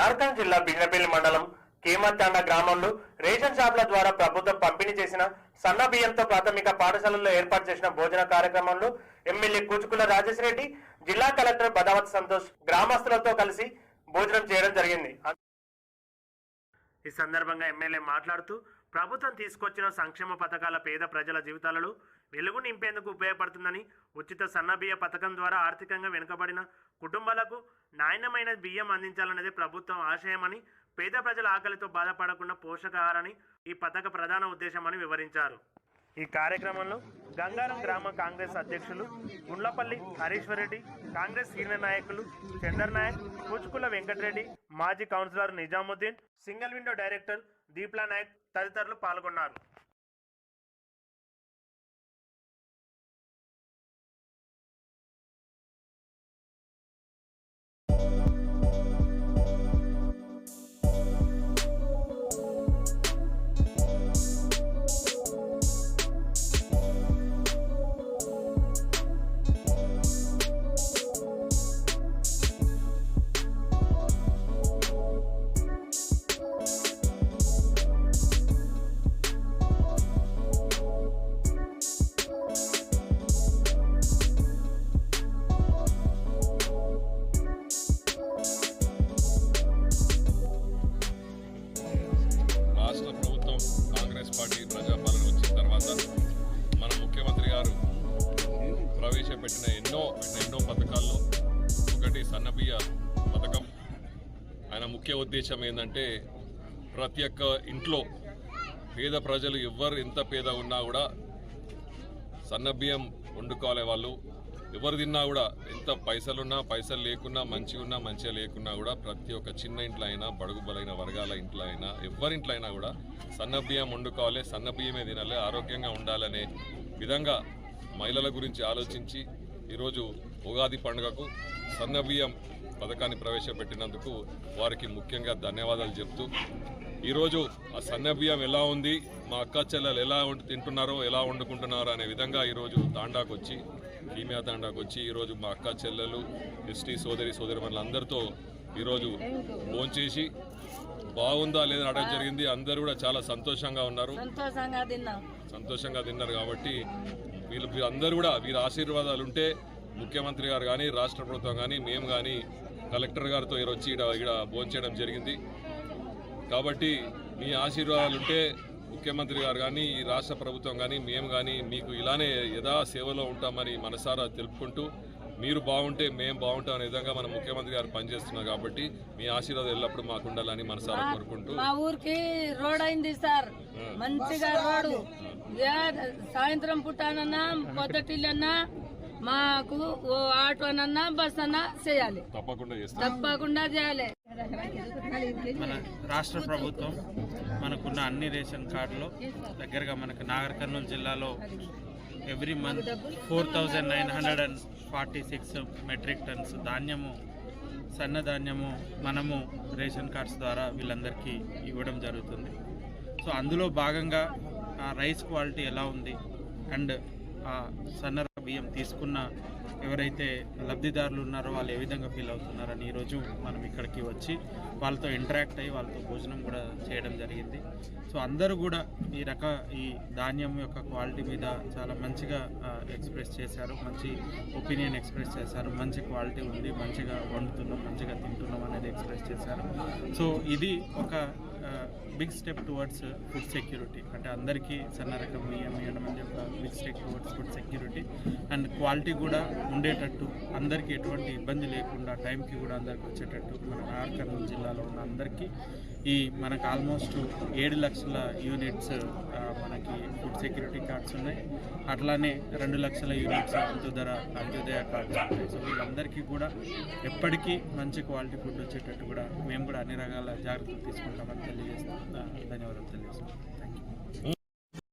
నార్కల్ జిల్లా బింగపల్లి మండలం కేమత్తాండ గ్రామంలో రేషన్ షాపుల ద్వారా ప్రభుత్వం పంపిణీ చేసిన సన్న బియ్యంతో ప్రాథమిక పాఠశాలల్లో ఏర్పాటు చేసిన భోజన కార్యక్రమంలో ఎమ్మెల్యే కూచుకుల రాజేశ్వరెడ్డి జిల్లా కలెక్టర్ బదావత్ సంతోష్ గ్రామస్తులతో కలిసి భోజనం చేయడం జరిగింది. ఈ సందర్భంగా ఎమ్మెల్యే మాట్లాడుతూ ప్రభుత్వం తీసుకొచ్చిన సంక్షేమ పథకాల పేద ప్రజల జీవితాలలో వెలుగు నింపేందుకు ఉపయోగపడుతుందని ఉచిత సన్నబియ్య పథకం ద్వారా ఆర్థికంగా వెనుకబడిన కుటుంబాలకు నాణ్యమైన బియ్యం అందించాలనేది ప్రభుత్వం ఆశయమని పేద ప్రజల ఆకలితో బాధపడకుండా పోషకాహారని ఈ పథక ప్రధాన ఉద్దేశమని వివరించారు. ఈ కార్యక్రమంలో గంగారం గ్రామ కాంగ్రెస్ అధ్యక్షులు గుండ్లపల్లి హరీశ్వరరెడ్డి కాంగ్రెస్ సీనియర్ నాయకులు చందర్ నాయక్ కూచుకుల వెంకటరెడ్డి మాజీ councillor Nizamuddin single window director Deepla Nayak తదితరులు పాల్గొన్నారు. రాష్ట్ర ప్రభుత్వం కాంగ్రెస్ పార్టీ ప్రజాపాలన వచ్చిన తర్వాత మన ముఖ్యమంత్రి గారు ప్రవేశపెట్టిన ఎన్నో ఎన్నో పథకాల్లో ఒకటి సన్నబియ్య పథకం. ఆయన ముఖ్య ఉద్దేశం ఏంటంటే ప్రతి ఒక్క ఇంట్లో పేద ప్రజలు ఎవ్వరు ఎంత పేద ఉన్నా కూడా సన్నబియ్యం వండుకోవాలి వాళ్ళు. ఎవరు తిన్నా కూడా ఎంత పైసలున్నా పైసలు లేకున్నా మంచిగా ఉన్నా మంచిగా లేకున్నా కూడా ప్రతి ఒక్క చిన్న ఇంట్లో అయినా బడుగు బలైన వర్గాల ఇంట్లో అయినా ఎవరింట్లో అయినా కూడా సన్న బియ్యం వండుకోవాలి సన్న బియ్యమే తినాలి ఆరోగ్యంగా ఉండాలనే విధంగా మహిళల గురించి ఆలోచించి ఈరోజు ఉగాది పండుగకు సన్న బియ్యం పథకాన్ని ప్రవేశపెట్టినందుకు వారికి ముఖ్యంగా ధన్యవాదాలు చెప్తూ ఈరోజు ఆ సన్న బియ్యం ఎలా ఉంది మా అక్క చెల్లెలు ఎలా తింటున్నారో ఎలా వండుకుంటున్నారో అనే విధంగా ఈరోజు తాండాకు వచ్చి కీమియా తాండాకు వచ్చి ఈరోజు మా అక్క చెల్లెలు ఎస్టీ సోదరి సోదరి అందరితో ఈరోజు భోంచేసి బాగుందా లేదా అడగడం జరిగింది. అందరూ కూడా చాలా సంతోషంగా ఉన్నారు. సంతోషంగా తిన్నాం. సంతోషంగా తిన్నారు కాబట్టి వీళ్ళు వీళ్ళందరూ కూడా వీరి ఆశీర్వాదాలు ఉంటే ముఖ్యమంత్రి గారు కానీ రాష్ట్ర ప్రభుత్వం కానీ మేము కానీ కలెక్టర్ గారితో ఈరోజు వచ్చి ఇక్కడ ఇక్కడ భోంచేయడం జరిగింది. కాబట్టి మీ ఆశీర్వాదాలు ఉంటే ముఖ్యమంత్రి గారు కానీ ఈ రాష్ట్ర ప్రభుత్వం కానీ మేము కానీ మీకు ఇలానే యథా సేవలో ఉంటామని మనసారా తెలుపుకుంటూ మీరు బాగుంటే మేము బాగుంటాం అనే విధంగా మన ముఖ్యమంత్రి గారు పనిచేస్తున్నారు కాబట్టి మీ ఆశీర్వాదం ఎల్లప్పుడూ మాకు ఉండాలని మనసారా కోరుకుంటూ. మా ఊరికి రోడ్ అయింది సార్. మంచిగా రోడ్డు. సాయంత్రం పుట్టానన్నా పొద్దుటిల్లన్నా మాకు ఓ ఆటోనన్నా బస్ అన్నా చేయాలి. తప్పకుండా చేస్తాం. తప్పకుండా చేయాలి. మన రాష్ట్ర ప్రభుత్వం మనకున్న అన్ని రేషన్ కార్డులో దగ్గరగా మనకు నాగర్ కర్నూలు జిల్లాలో every month four thousand nine hundred and forty six metric tons ధాన్యము సన్నధాన్యము మనము రేషన్ కార్డ్స్ ద్వారా వీళ్ళందరికీ ఇవ్వడం జరుగుతుంది. సో అందులో భాగంగా ఆ రైస్ క్వాలిటీ ఎలా ఉంది? అండ్ ఆ సన్న బియ్యం తీసుకున్న ఎవరైతే లబ్ధిదారులు ఉన్నారో వాళ్ళు ఏ విధంగా ఫీల్ అవుతున్నారని ఈరోజు మనం ఇక్కడికి వచ్చి వాళ్ళతో ఇంటరాక్ట్ అయ్యి వాళ్ళతో భోజనం కూడా చేయడం జరిగింది. సో అందరూ కూడా ఈ రక ఈ ధాన్యం యొక్క క్వాలిటీ మీద చాలా మంచిగా ఎక్స్ప్రెస్ చేశారు. మంచి ఒపీనియన్ ఎక్స్ప్రెస్ చేశారు. మంచి క్వాలిటీ ఉంది. మంచిగా వండుతున్నాం మంచిగా తింటున్నాం అనేది ఎక్స్ప్రెస్ చేశారు. సో ఇది ఒక big step towards food security అంటే అందరికీ సన్న రకం బియ్యం ఇవ్వడం అనేది ఒక big step towards food security and quality కూడా ఉండేటట్టు అందరికీ ఎటువంటి ఇబ్బంది లేకుండా టైంకి కూడా అందరికి వచ్చేటట్టు మన నాగర్ కర్నూలు జిల్లాలో ఉన్న అందరికీ ఈ మనకు ఆల్మోస్ట్ ఏడు లక్షల యూనిట్స్ మనకి ఫుడ్ సెక్యూరిటీ కార్డ్స్ ఉన్నాయి. అట్లానే రెండు లక్షల యూనిట్స్ అంత్యోదయ అంత్యోదయ కార్డ్స్ ఉన్నాయి. సో వీళ్ళందరికీ కూడా ఎప్పటికీ మంచి క్వాలిటీ ఫుడ్ వచ్చేటట్టు కూడా మేము కూడా అన్ని రకాల జాగ్రత్తలు తీసుకుంటామని తెలియజేస్తాం ధన్యవాదాలు తెలియజేస్తాం థ్యాంక్ యూ